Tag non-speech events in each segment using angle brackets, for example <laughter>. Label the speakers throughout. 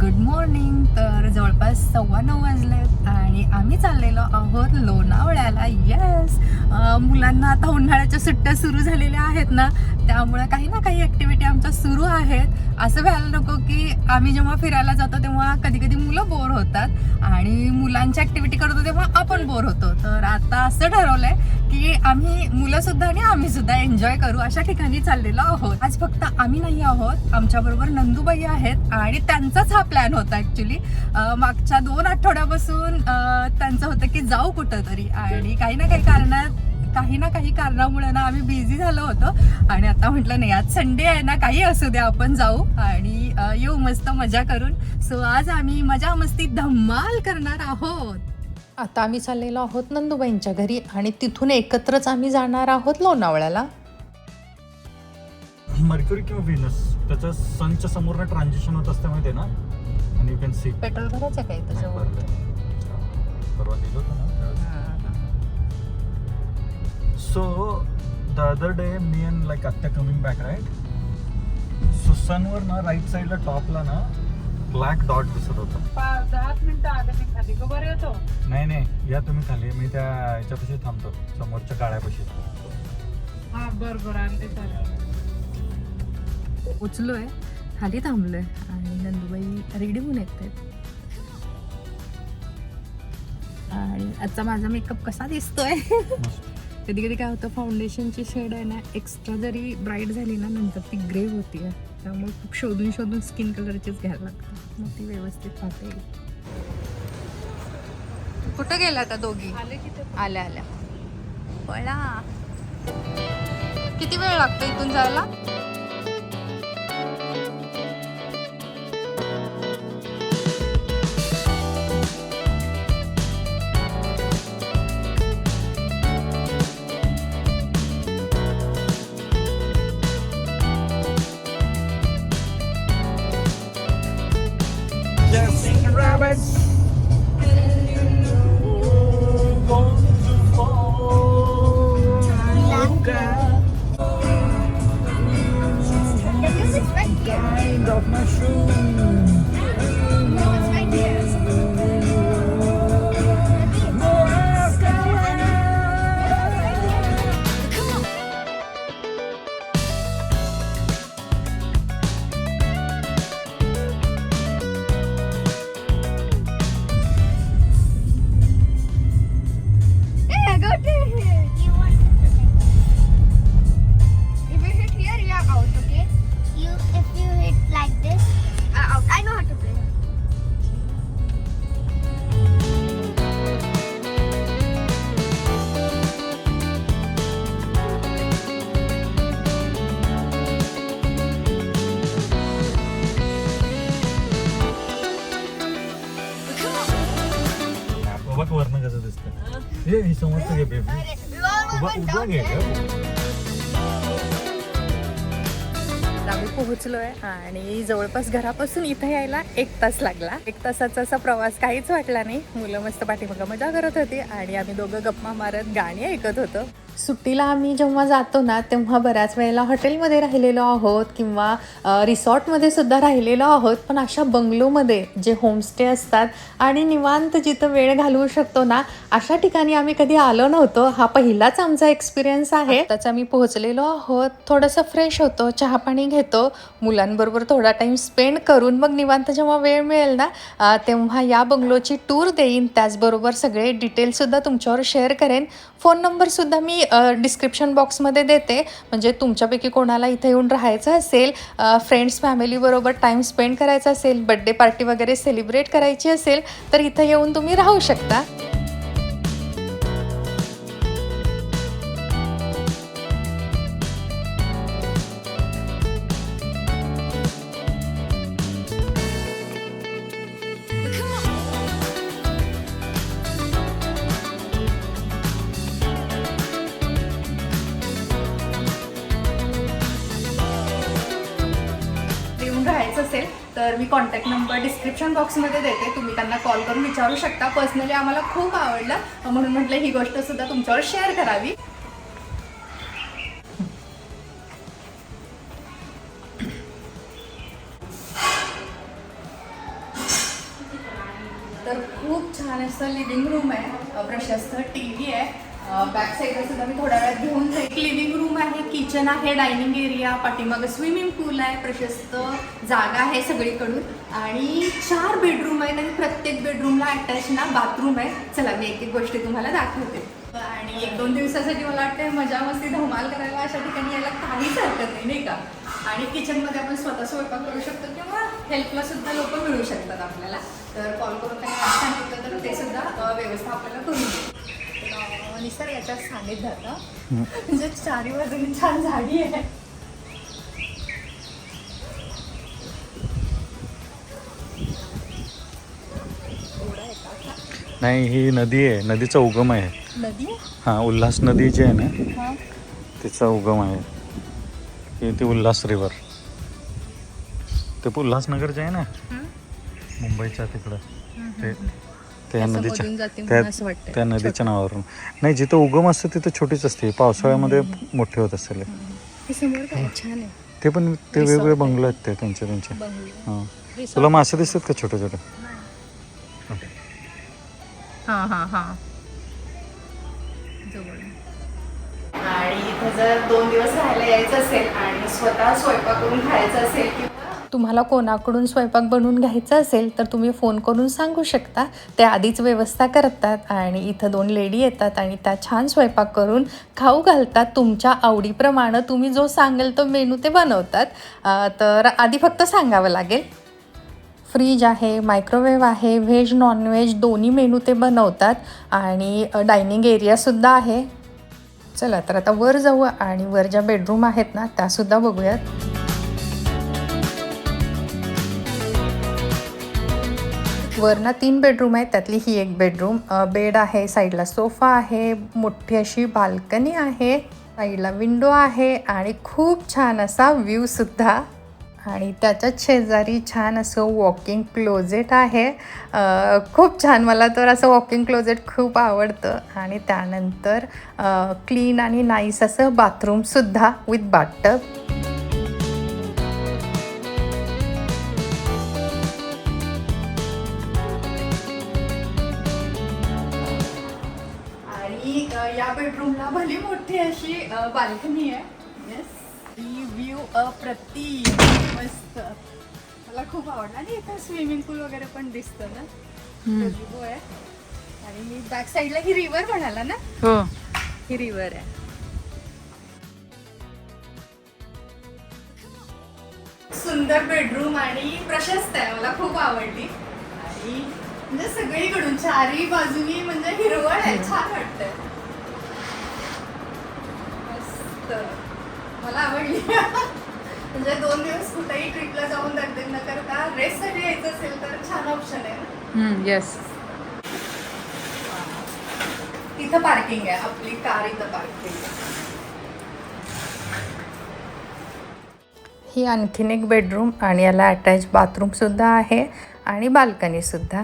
Speaker 1: Good morning तर जवळपास सव्वा नऊ वाजलेत आणि आम्ही चाललेलो आहोत लोणावळ्याला. येस मुलांना आता उन्हाळ्याच्या सुट्ट्या सुरू झालेल्या आहेत ना त्यामुळे काही ना काही ॲक्टिव्हिटी आमच्या सुरू आहेत. असं व्हायला नको की आम्ही जेव्हा फिरायला जातो तेव्हा कधी कधी मुलं बोर होतात आणि मुलांची ॲक्टिव्हिटी करतो तेव्हा आपण बोर होतो. तर आता असं ठरवलंय की आम्ही मुलं सुद्धा आणि आम्ही सुद्धा एन्जॉय करू अशा ठिकाणी चाललेलो आहोत. आज फक्त आम्ही नाही आहोत आमच्या बरोबर आहेत आणि त्यांचाच हा प्लॅन होता ऍक्च्युली मागच्या दोन आठवड्यापासून त्यांचं होतं की जाऊ कुठं तरी आणि काही ना काही कारणात काही ना काही कारणामुळे ना आम्ही बिझी झालो होतो. आणि आता म्हटलं नाही आज संडे आहे ना काही असू द्या आपण जाऊ. आणि येऊ मस्त मजा करून. सो आज आम्ही मजा मस्ती धम्माल करणार आहोत.
Speaker 2: आता आम्ही चाललेलो आहोत नंदुबाईंच्या घरी आणि तिथून एकत्रच आम्ही जाणार आहोत लोणावळ्याला.
Speaker 3: मर्क्युरी किंवा व्हेनस त्याच्या सनच्या समोर ट्रान्झिशन होत असते माहिती ना? आणि यू कॅन सी
Speaker 1: पेट्रोल भरायचं काय त्याच्यावर
Speaker 3: परवा दिलं होतं ना. सो द अदर डे मी अँड लाईक आत्ता कमिंग बॅक राईट सो सनवर ना राईट साईडला टॉपला ना ब्लॅक डॉट दिसत होता.
Speaker 4: दहाच मिनिटं आले मी खाली. का बरं येतो.
Speaker 3: नाही नाही. या तुम्ही खाली. मी त्या याच्यापाशी थांबतो. समोरच्या काळ्यापाशी
Speaker 4: हा बरं बरं. आणते चालेल.
Speaker 1: उचलोय. खाली थांबलोय. आणि नंदुबाई रेडी होऊन येत आहेत. आणि आजचा माझा मेकअप कसा दिसतोय?
Speaker 3: मस्त.
Speaker 1: कधी कधी काय होतं फाउंडेशनची शेड आहे ना एक्स्ट्रा जरी ब्राईट झाली ना नंतर ती ग्रे होती त्यामुळे खूप शोधून शोधून स्किन कलरचीच घ्यायला लागतं. मग ती व्यवस्थित राहते कुठं गेला आता दोघी? आल्या आल्या. पळा. किती वेळ लागतो इथून जायला?
Speaker 3: उभा
Speaker 1: आम्ही पोहोचलोय आणि जवळपास घरापासून इथे यायला एक तास लागला. एक तासाचा असा प्रवास काहीच वाटला नाही. मुलं मस्त पाठीमागं मजा करत होती आणि आम्ही दोघं गप्पा मारत गाणी ऐकत होतो.
Speaker 2: सुट्टीला आम्ही जेव्हा जातो ना तेव्हा बऱ्याच वेळेला हॉटेलमध्ये राहिलेलो आहोत किंवा रिसॉर्टमध्ये सुद्धा राहिलेलो आहोत. पण अशा बंगलोमध्ये जे होमस्टे असतात आणि निवांत जिथं वेळ घालवू शकतो ना अशा ठिकाणी आम्ही कधी आलो नव्हतो. हा पहिलाच आमचा एक्सपिरियन्स आहे. त्याच आम्ही पोहोचलेलो आहोत. थोडंसं फ्रेश होतो चहा पाणी घेतो. मुलांबरोबर थोडा टाईम स्पेंड करून मग निवांत जेव्हा वेळ मिळेल ना तेव्हा या बंगलोची टूर देईन. त्याचबरोबर सगळे डिटेल्ससुद्धा तुमच्यावर शेअर करेन. फोन नंबरसुद्धा मी डिस्क्रिप्शन बॉक्समध्ये देते. म्हणजे तुमच्यापैकी कोणाला इथे येऊन राहायचं असेल फ्रेंड्स फॅमिलीबरोबर टाईम स्पेंड करायचा असेल बड्डे पार्टी वगैरे सेलिब्रेट करायची असेल तर इथं येऊन तुम्ही राहू शकता.
Speaker 1: डिस्क्रिप्शन बॉक्समध्ये देते. तुम्ही त्यांना कॉल करून विचारू शकता. पर्सनली आम्हाला खूप आवडलं. म्हणून म्हटलं ही गोष्ट सुद्धा तुमच्यावर शेअर करावी.
Speaker 5: तर खूप छान असं लिव्हिंग रूम आहे. प्रशस्त टी व्ही आहे. बॅक साईडला सुद्धा मी थोड्या वेळात घेऊन जाईल. लिव्हिंग रूम आहे किचन आहे डायनिंग एरिया पाठीमागं स्विमिंग पूल आहे प्रशस्त जागा आहे सगळीकडून. आणि चार बेडरूम आहेत आणि प्रत्येक बेडरूमला अटॅच ना बाथरूम आहे. चला मी एक एक गोष्टी तुम्हाला दाखवते. आणि एक दोन दिवसासाठी मला वाटतं मजा मस्ती धमाल करायला अशा ठिकाणी यायला काहीच हरकत नाही नाही का? आणि किचनमध्ये आपण स्वतः स्वयंपाक करू शकतो किंवा हेल्पला सुद्धा लोक मिळू शकतात आपल्याला. तर कॉल करून काही सांगितलं तर ते सुद्धा व्यवस्था आपल्याला करून देईल निसर्गाच्या सानिध्यात अ, म्हणजे चारी बाजूनी छान झाडी आहे.
Speaker 3: नाही ही नदी आहे. नदीचा उगम आहे.
Speaker 5: नदी
Speaker 3: हां उल्हास नदी जी आहे ना तिचा उगम आहे. ही ती उल्हास रिवर. ते उल्हासनगर जे आहे ना मुंबईच्या तिकडं. ते त्या
Speaker 5: असं
Speaker 3: नदीच्या
Speaker 5: जाते
Speaker 3: त्या
Speaker 5: म्हणून असं वाटतंय.
Speaker 3: त्या नदीच्या नावावरून. नाही जिथं उगम असतं तिथं छोटीच असते. पावसाळ्यामध्ये मोठी होत असेल
Speaker 5: हे समोर काय छान आहे.
Speaker 3: ते पण ते
Speaker 5: Resort
Speaker 3: वेगवेगळे
Speaker 5: आहे.
Speaker 3: बंगलो आहेत ते त्यांचे त्यांचे.
Speaker 5: बंगलो.
Speaker 3: हां.
Speaker 5: Resort.
Speaker 3: तुला मासे दिसतात का छोटे छोटे?
Speaker 5: हां हां हां. जवळ. आणि इथं जर दोन दिवस राहायला यायचं असेल आणि स्वतः स्वयंपाक करून खायचं असेल किंवा
Speaker 1: तुम्हाला कोणाकडून स्वयंपाक बनवून घ्यायचा असेल तर तुम्ही फोन करून सांगू शकता. ते आधीच व्यवस्था करतात आणि इथं दोन लेडी येतात आणि त्या छान स्वयंपाक करून खाऊ घालतात. तुमच्या आवडीप्रमाणे तुम्ही जो सांगेल तो मेनू ते बनवतात. तर आधी फक्त सांगावं लागेल. फ्रीज आहे मायक्रोवेव्ह आहे व्हेज नॉनव्हेज दोन्ही मेनू ते बनवतात. आणि डायनिंग एरियासुद्धा आहे. चला तर आता वर जाऊ आणि वर ज्या बेडरूम आहेत ना त्यासुद्धा बघूयात. वरना तीन बेडरूम आहेत त्यातली ही एक बेडरूम बेड आहे साईडला सोफा आहे मोठी अशी बाल्कनी आहे साईडला विंडो आहे आणि खूप छान असा व्ह्यूसुद्धा आणि त्याच्याच शेजारी छान असं वॉकिंग क्लोजेट आहे. खूप छान मला तर असं वॉकिंग क्लोजेट खूप आवडतं. आणि त्यानंतर क्लीन आणि नाईस असं बाथरूमसुद्धा विथ बाथटब
Speaker 5: अशी बाल्कनी आहे. येस ही व्ह्यू अप्रतिम. मस्त. मला खूप आवडलं. आणि इथं स्विमिंग पूल वगैरे पण दिसतं ना. गजिबो आहे. आणि बॅक साईडला ही रिव्हर म्हणाला ना?
Speaker 4: हो.
Speaker 5: ही रिव्हर आहे. सुंदर बेडरूम आणि प्रशस्त आहे. मला खूप आवडली. आणि म्हणजे सगळीकडून चारही बाजूनी म्हणजे हिरवळ आहे. छान वाटतंय. मस्त मला आवडली. म्हणजे दोन दिवस कुठेही ट्रिपला जाऊन दगदग न करता रेस्टसाठी यायचं असेल तर छान ऑप्शन आहे. ना
Speaker 4: येस
Speaker 5: तिथं पार्किंग आहे आपली कार इथं पार्किंग आहे.
Speaker 1: ही आणखीन एक बेडरूम आणि याला अटॅच बाथरूमसुद्धा आहे आणि बाल्कनीसुद्धा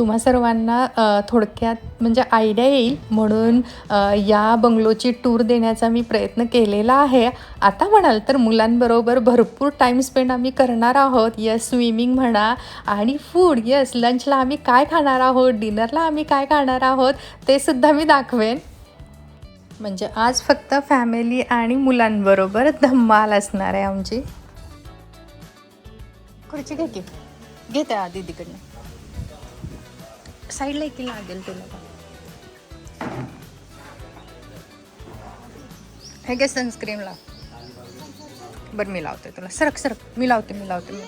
Speaker 1: तुम्हा सर्वांना थोडक्यात म्हणजे आयडिया येईल. म्हणून या बंगलोची टूर देण्याचा मी प्रयत्न केलेला आहे. आता म्हणाल तर मुलांबरोबर भरपूर टाईम स्पेंड आम्ही करणार आहोत. यस स्विमिंग म्हणा आणि फूड यस लंचला आम्ही काय खाणार आहोत? डिनरला आम्ही काय खाणार आहोत? ते सुद्धा मी दाखवेन. म्हणजे आज फक्त फॅमिली आणि मुलांबरोबर धम्माल असणार आहे आमची. खुर्ची घे की. घेते आधी तिकडनं साईडला एक लागेल तुला. हे घे सनस्क्रीन लाव बरं मी लावते तुला सरक सरक मी लावते मी लावते मी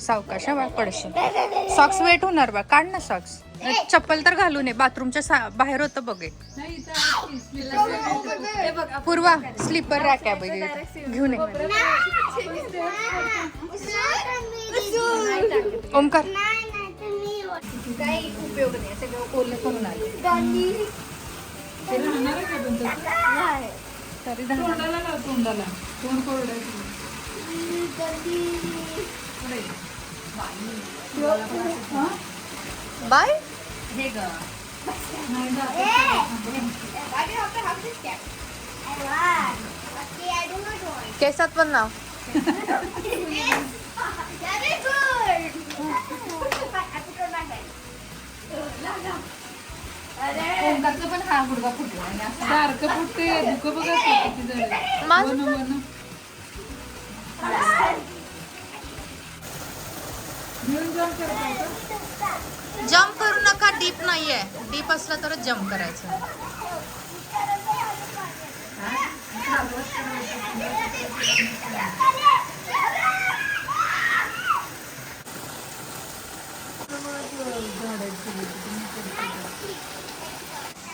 Speaker 1: सावकाश हा पडशील. सॉक्स वेट होणार बा काढ ना सॉक्स चप्पल तर घालू नये बाथरूमच्या सा- बाहेर होतं बघे पूर्वा स्लीपर रॅक आहे बघ. घेऊन ये. ओमकार.
Speaker 5: काही उपयोग नाही सगळं ओलं करून आले तरी दहा
Speaker 4: तोंडाला तोंडाला तोंड कोरडायचं
Speaker 1: बाय.
Speaker 5: हे ग.
Speaker 1: केसात पण नाव.
Speaker 4: ओंकारचं पण हा गुडगा फुटला आणि असं सारखं फुटते दुखं बघा किती झालं
Speaker 1: माझं
Speaker 4: वन वन घेऊन जाऊन करता
Speaker 1: जम्प करू नका डीप नाहीये. डीप असलं तरच जम्प करायचं.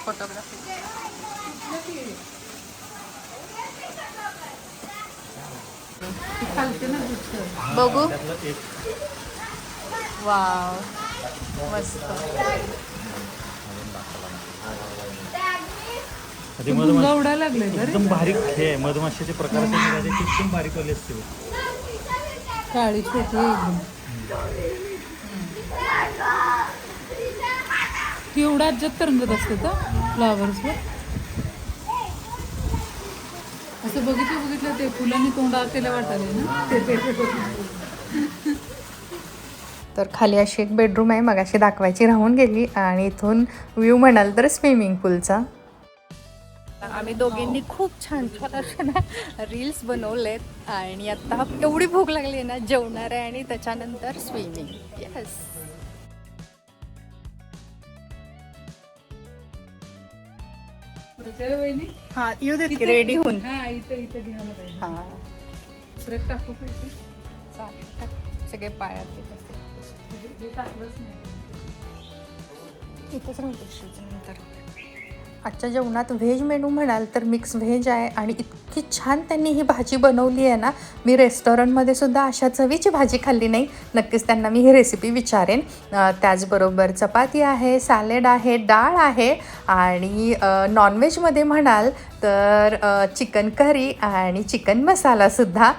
Speaker 1: फोटोग्राफी बघू. वाव मस्त
Speaker 3: मधमाशी
Speaker 4: गवडा लागले तर
Speaker 3: एकदम बारीक हे आहे मधमाशीचे प्रकार असे निघाले की एकदम बारीक वाले असते
Speaker 4: काळी छोटी आहे एकदम एवढा आज्यात तरंगत असते का फ्लावर्सवर असं बघितलं बघितलं ते फुलांनी तोंडात त्याला वाटायला ना? <laughs>
Speaker 1: तर खाली अशी एक बेडरूम आहे मगाशी दाखवायची राहून गेली आणि इथून व्ह्यू म्हणाल तर स्विमिंग पूलचा आम्ही दोघींनी खूप छान छान असे ना रील्स बनवलेत आणि आता एवढी भूक लागली ना जेवणार आहे आणि त्याच्यानंतर स्विमिंग येस हा येऊ देत रेडी होऊन.
Speaker 4: हा
Speaker 1: हा. सगळे पायात येत
Speaker 4: टाकलंच नाही
Speaker 1: इथंच नंतर. आजच्या जेवणात व्हेज मेनू म्हणाल तर मिक्स व्हेज आहे आणि इतकी छान त्यांनी ही भाजी बनवली आहे ना. मी रेस्टॉरंटमध्ये सुद्धा अशा चवीची भाजी खाल्ली नाही. नक्कीच त्यांना मी ही रेसिपी विचारेन. त्याचबरोबर चपाती आहे सॅलेड आहे डाळ आहे आणि नॉनव्हेजमध्ये म्हणाल तर चिकन करी आणि चिकन मसालासुद्धा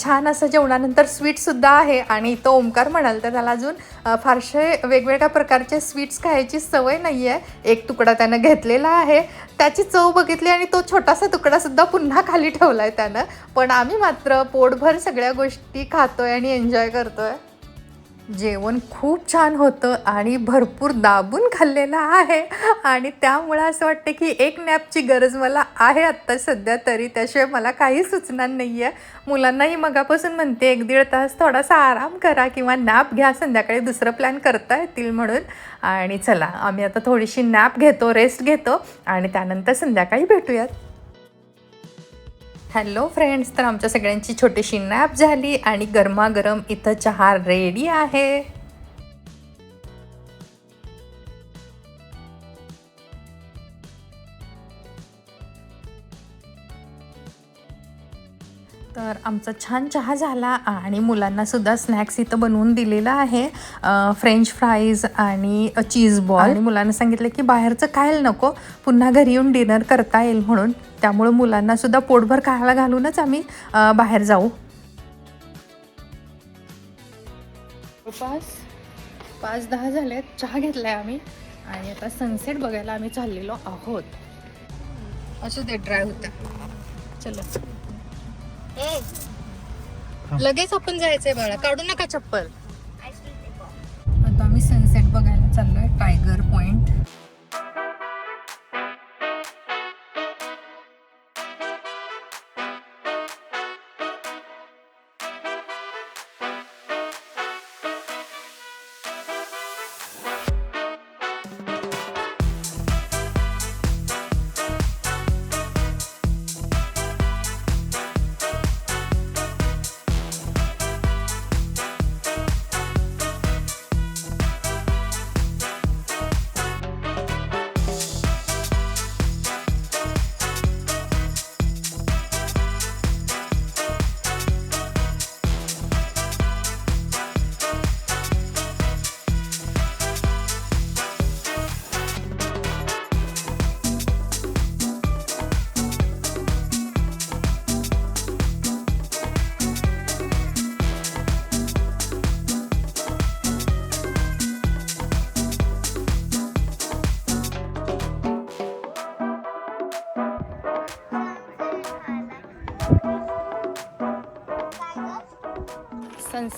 Speaker 1: छान असं जेवणानंतर स्वीटसुद्धा आहे आणि तो ओंकार म्हणाल तर त्याला अजून फारसे वेगवेगळ्या प्रकारचे स्वीट्स खायची सवय नाही आहे एक तुकडा त्यानं घेतलेला आहे. त्याची चव बघितली आणि तो छोटासा तुकडासुद्धा पुन्हा खाली ठेवला आहे त्यानं. पण आम्ही मात्र पोटभर सगळ्या गोष्टी खातोय आणि एन्जॉय करतोय. जेवण खूप छान होतं आणि भरपूर दाबून खाल्लेलं आहे. आणि त्यामुळं असं वाटतं की एक नॅपची गरज मला आहे आत्ता सध्या तरी. त्याशिवाय मला काही सुचणार नाही आहे मुलांनाही मगापासून म्हणते एक दीड तास थोडासा आराम करा किंवा नॅप घ्या. संध्याकाळी दुसरं प्लॅन करता येतील म्हणून. आणि चला आम्ही आता थोडीशी नॅप घेतो रेस्ट घेतो आणि त्यानंतर संध्याकाळी भेटूयात. हॅलो फ्रेंड्स तर आमच्या सगळ्यांची छोटीशी नॅप झाली आणि गरमागरम इथं चहा रेडी आहे. तर आमचा छान चहा झाला आणि मुलांना सुद्धा स्नॅक्स इथं बनवून दिलेला आहे. फ्रेंच फ्राईज आणि चीज बॉल आणि? मुलांना सांगितलं की बाहेरचं खायला नको पुन्हा घरी येऊन डिनर करता येईल म्हणून. त्यामुळं मुलांना सुद्धा पोटभर खायला घालूनच आम्ही बाहेर जाऊ. पाच पाच दहा झालेत. चहा घेतलाय आम्ही. आणि आता सनसेट बघायला आम्ही चाललेलो आहोत. असू दे ड्राय होता. चलो. लगेच आपण जायचंय बाळा. काढू नका चप्पल.
Speaker 5: आता आम्ही सनसेट बघायला चाललोय टायगर पॉइंट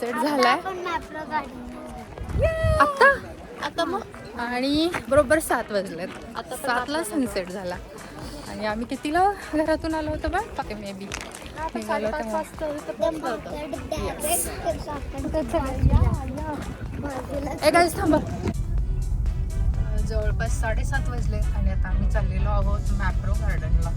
Speaker 5: सनसेट झालाय. आता आता मग? आणि बरोबर सात वाजलेत. आता सातला सनसेट झाला. आणि आम्ही कितीला घरातून आलो होतो बा मे बी निघालो गाईज थांबा. जवळपास साडेसात वाजले आणि आता आम्ही चाललेलो आहोत मॅप्रो गार्डनला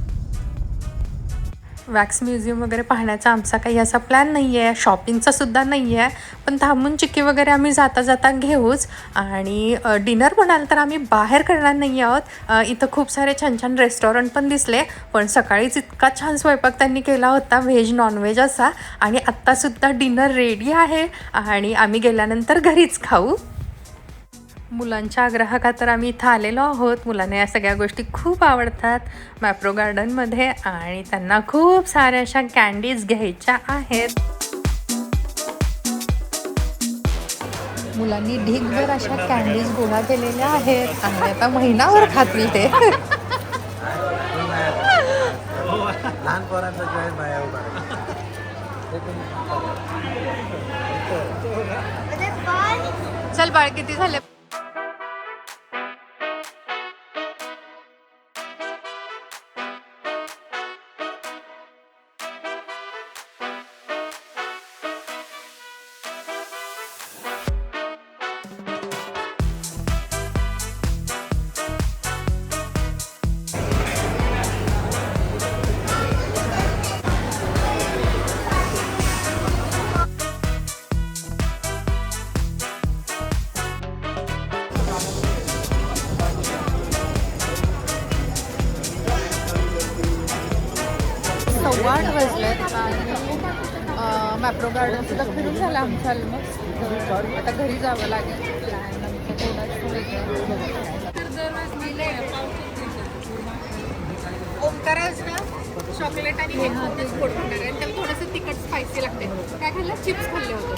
Speaker 1: वॅक्स म्युझियम वगैरे पाहण्याचा आमचा काही असा प्लॅन नाही आहे शॉपिंगचा सुद्धा नाही आहे पण थांबून चिक्की वगैरे आम्ही जाता जाता घेऊच. आणि डिनर म्हणाल तर आम्ही बाहेर करणार नाही आहोत. इथं खूप सारे छान छान रेस्टॉरंट पण दिसले. पण सकाळीच इतका छान स्वयंपाक त्यांनी केला होता. व्हेज नॉनव्हेज असा. आणि आत्तासुद्धा डिनर रेडी आहे. आणि आम्ही गेल्यानंतर घरीच खाऊ. मुलांच्या आग्रहाखातर आम्ही इथं आलेलो आहोत. मुलांना या सगळ्या गोष्टी खूप आवडतात. मॅप्रो गार्डनमध्ये आणि त्यांना खूप साऱ्या अशा कॅन्डीज घ्यायच्या आहेत. मुलांनी ढीगभर अशा कॅन्डीज गोळा केलेल्या आहेत. आणि आता महिनाभर खातील ते.
Speaker 5: चल बाळ किती झाले? आठ वाजलेत आणि मॅप्रो गार्डन सुद्धा फिरून झालं आमचं ऑलमोस्ट आता घरी जावं लागेल. ओंकाराज ना चॉकलेट आणि हे आणि त्याला थोडंसं तिखट स्पायसी लागते काय खाल्लं? चिप्स खाल्ले होते.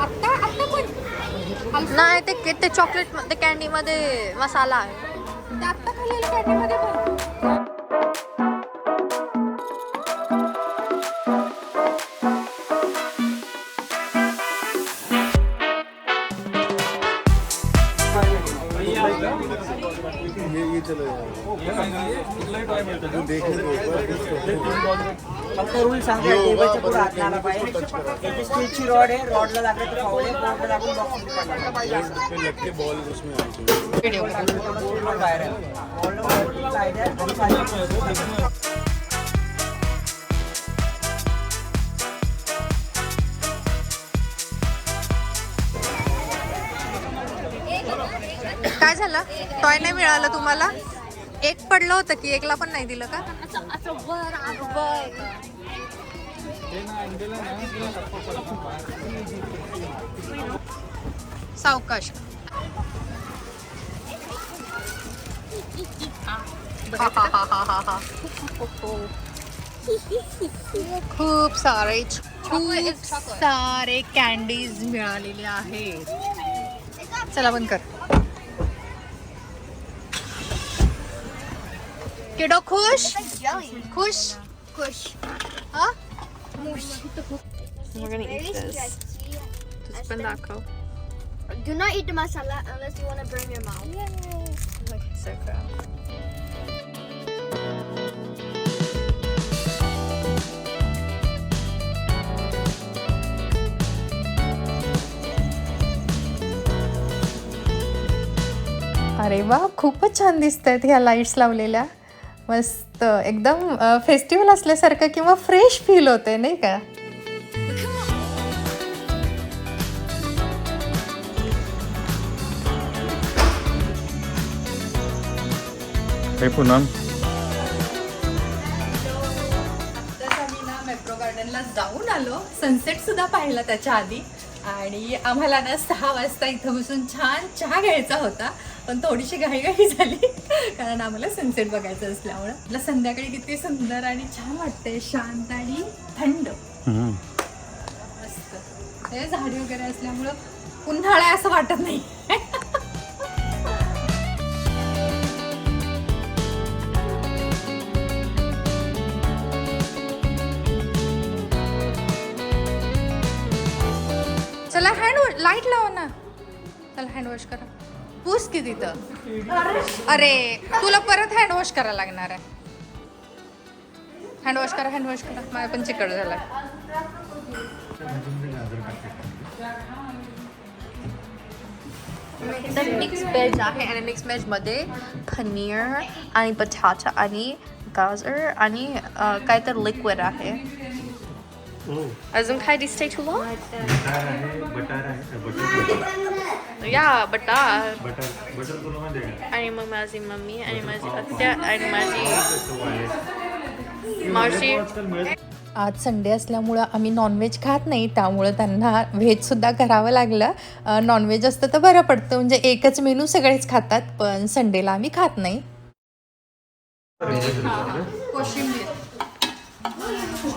Speaker 5: आत्ता आत्ता पण.
Speaker 6: नाही ते ते चॉकलेट ते कॅन्डी मध्ये मसाला आहे.
Speaker 5: ते आत्ता खाल्लेलं कॅन्टीमध्ये पण.
Speaker 7: फक्त रूल सांगतो टेबलच्या पुढे हात आला पाहिजे स्टीलची रॉड आहे रॉडला लागलं तर फावले बोर्डला लागून बॉक्स बाहेर आहे
Speaker 1: काय झालं? टॉय नाही मिळालं तुम्हाला? एक पडलं होतं की एकला पण नाही दिलं का? सावकाश. खूप सारे खूप सारे कॅन्डीज मिळालेले आहेत. चला बंद कर. किडो खुश खुश
Speaker 8: Kush.
Speaker 1: हा
Speaker 8: Very stretchy.
Speaker 1: पण दाखव
Speaker 8: Do not eat the masala unless you want to burn your mouth.
Speaker 1: अरे वा खूपच छान दिसत आहेत ह्या लाईट्स लावलेल्या मस्त. एकदम फेस्टिवल असल्यासारखं किंवा फ्रेश फील होते नाही का?
Speaker 3: हे पूनम
Speaker 5: मेट्रो गार्डनला जाऊन आलो. सनसेट सुद्धा पाहिला त्याच्या आधी. आणि आम्हाला ना सहा वाजता इथं बसून छान चहा घ्यायचा होता. पण थोडीशी घाईघाई झाली. कारण आम्हाला सनसेट बघायचं असल्यामुळं. आपलं संध्याकाळी किती सुंदर आणि छान वाटते शांत आणि थंड. मस्त. हे झाडी वगैरे असल्यामुळं उन्हाळा आहे असं वाटत नाही.
Speaker 1: त्याला हँड लाइट लावा ना. त्याला हँड वॉश करा. पूस की तिथं. अरे तुला परत हँड वॉश करायला लागणार आहे. हँड वॉश करा हँड वॉश करा. माझा पण चिकट झाला
Speaker 6: तर मिक्स वेज आहे आणि मिक्स वेजमध्ये पनीर आणि बटाटा आणि गाजर आणि काय तर लिक्विड आहे. अजून काय दिसते तुला?
Speaker 3: बटर आहे बटर
Speaker 6: या बटार.
Speaker 3: बटर बटर तुला माहिती आहे का
Speaker 6: आणि मग माझी मम्मी आणि माझी आत्या आणि माझी मावशी.
Speaker 3: आजकाल मिळत
Speaker 1: आज संडे असल्यामुळं आम्ही नॉनव्हेज खात नाही त्यामुळं त्यांना व्हेजसुद्धा करावं लागलं. नॉनव्हेज असतं तर बरं पडतं म्हणजे एकच मेनू सगळेच खातात पण संडेला आम्ही खात नाही.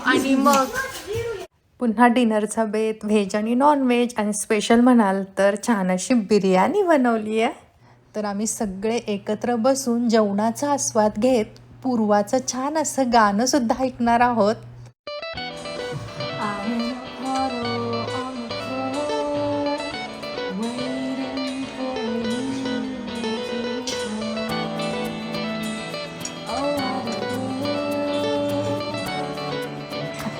Speaker 6: आणि मग
Speaker 1: पुन्हा डिनरचा बेत व्हेज आणि नॉनव्हेज आणि स्पेशल म्हणाल तर छान अशी बिर्याणी बनवली आहे. तर आम्ही सगळे एकत्र बसून जेवणाचा आस्वाद घेत पूर्वाचं छान असं गाणंसुद्धा ऐकणार आहोत.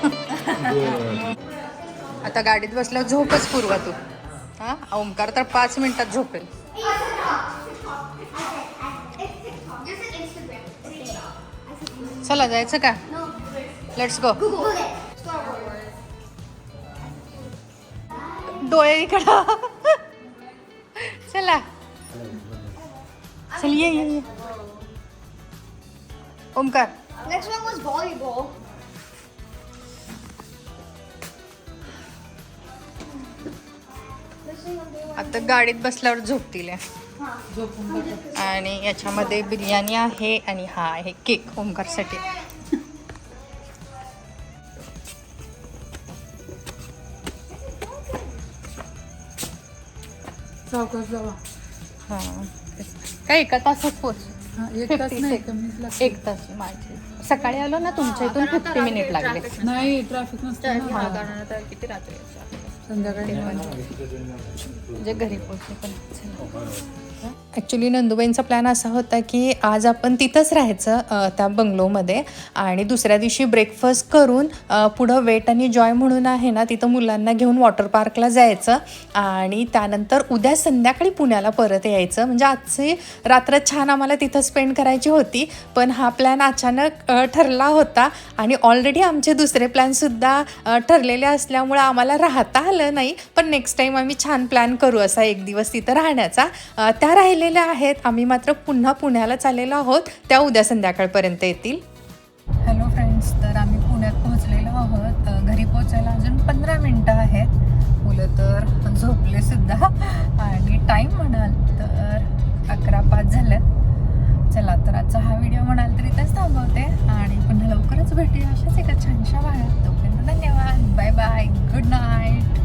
Speaker 1: <laughs> <laughs> आता गाडीत बसल्यावर झोपच पूर्वा तू हा? ओंकार तर पाच मिनिटात झोपेल. चला जायचं का? लेट्स गो डोळे इकडं. चला. चल ये ये ओमकार गाडीत बसल्यावर झोपतील हे. आणि याच्यामध्ये बिर्याणी आहे आणि हा आहे केक
Speaker 4: जावा.
Speaker 1: हा. काय एका तासात पोच.
Speaker 4: हा, एक तास नाही.
Speaker 1: एक तास माझे. सकाळी आलो ना तुमच्या इथून फिफ्टी मिनिट लागले.
Speaker 4: नाही ट्रॅफिक नसतं.
Speaker 6: किती रात्री
Speaker 4: संध्याकाळी
Speaker 1: म्हणजे घरी पोहोचले पण. ॲक्च्युली नंदुबाईंचा प्लॅन असा होता की आज आपण तिथंच राहायचं त्या बंगलोमध्ये आणि दुसऱ्या दिवशी ब्रेकफास्ट करून पुढं वेट आणि जॉय म्हणून आहे ना तिथं मुलांना घेऊन वॉटर पार्कला जायचं. आणि त्यानंतर उद्या संध्याकाळी पुण्याला परत यायचं. म्हणजे आजची रात्र छान आम्हाला तिथं स्पेंड करायची होती. पण हा प्लॅन अचानक ठरला होता. आणि ऑलरेडी आमचे दुसरे प्लॅनसुद्धा ठरलेले असल्यामुळं आम्हाला राहता आलं नाही. पण नेक्स्ट टाईम आम्ही छान प्लॅन करू असा एक दिवस तिथं राहण्याचा. त्या राहिल्या आलेल्या आहेत. आम्ही मात्र पुन्हा पुण्याला चाललेलो आहोत. त्या उद्या संध्याकाळपर्यंत येतील. हॅलो फ्रेंड्स तर आम्ही पुण्यात पोहोचलेलो आहोत. घरी पोहोचायला अजून पंधरा मिनटं आहेत. मुलं तर झोपले सुद्धा. आणि टाईम म्हणाल तर अकरा पाच झाल्यात. चला तर आजचा हा व्हिडिओ म्हणाल तर इथंच थांबवते. आणि पुन्हा लवकरच भेटूया अशाच एका छानशा भागात तोपर्यंत धन्यवाद. Bye bye good night